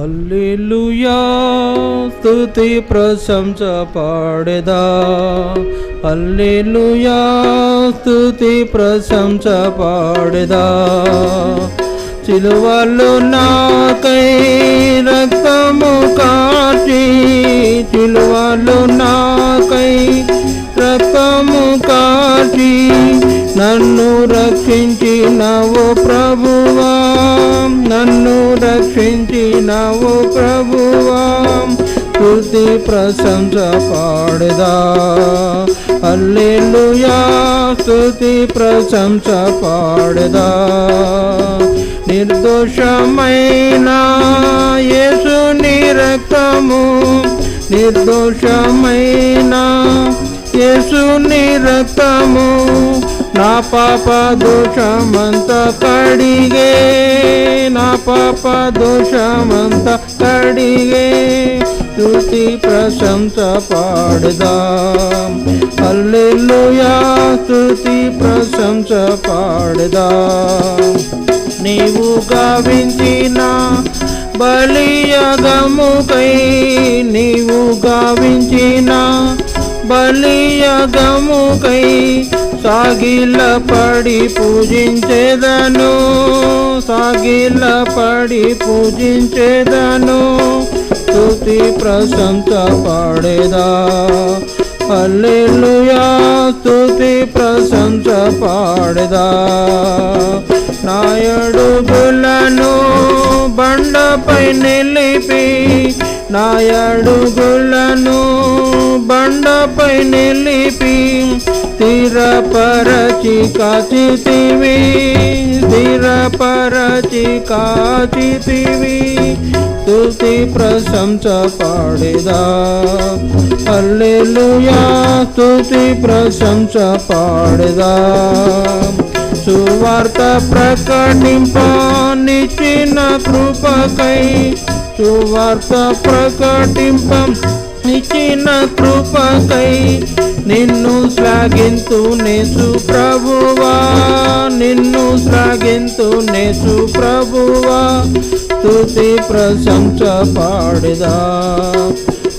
హల్లెలూయా స్తుతి ప్రశంస పాడేదా. హల్లెలూయా స్తుతి ప్రశంస పాడేదా. చిలువలు నాకై రక్తము కాటి చిలు రక్షించినవు ప్రభువా. నన్ను రక్షించినవు ప్రభువా. స్తుతి ప్రశంస పాడదా. అల్లెలుయా స్థుతి ప్రశంస పాడదా. నిర్దోషమైన యేసు నిరక్తము నిర్దోషమైన యేసు నిరక్తము నా పాప దోషమంత కడిగే. నా పాప దోషమంత కడిగే. స్థుతి ప్రశంస పాడదా. అల్లెల్లుయా స్థుతి ప్రశంస పాడదా. నీవు గావించిన బలియగముకై నీవు గావించిన బలియగముకై సాగిల పడి పూజించేదను సాగిల పడి పూజించేదను స్థుతి ప్రశంస పాడేదా. అల్లెలుయా స్థుతి ప్రశంస పాడేదా. నాయడుగులను బండపై నిలిపి నాయడుగులను బండపై నిలిపి స్థిరపరచి కాచితివి స్థిరపరచి కాచితివి స్తుతి ప్రశంస పాడిదా అల్లెలుయా స్తుతి ప్రశంస పాడిదా సువార్త ప్రకటింప నిచ్చిన కృపకై సువార్త ప్రకటింప నిచ్చిన కృపకై నిన్ను శ్లాఘింతు నేసు ప్రభువా నిన్ను శ్లాఘింతు నేసు ప్రభువా తుతి ప్రశంస పాడిదా.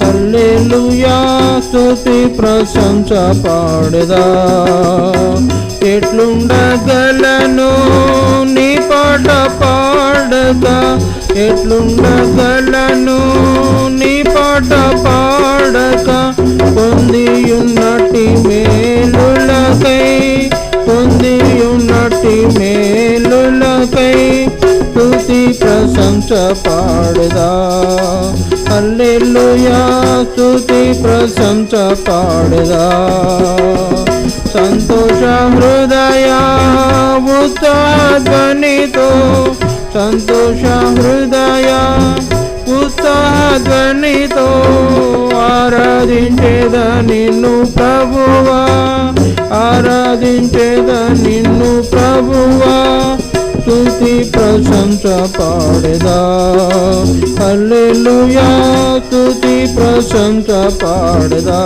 అల్లెలుయా స్తుతి ప్రశంస పాడిదా. ఎట్లుండగలను నీ పాట పాడదా. ఎట్లుండగలను నీ పాట పాడక పొందియున్నటి మేలులకై పొందియున్నటి మేలులకై స్థుతి ప్రశంస పాడదా. అల్లెలుయా స్థుతి ప్రశంస పాడదా. సంతోష హృదయ ఉత్సాహధ్వనితో సంతోష హృదయ ఉత్సాహధ్వనితో ఆరాధించే నిన్ను ప్రభువా ఆరాధించేద నిన్ను ప్రభువా. స్తుతి ప్రశంస పాడేదా. అల్లెలుయా స్తుతి ప్రశంస పాడేదా.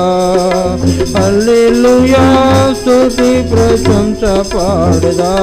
అల్లెలుయా స్తుతి ప్రశంస పాడేదా.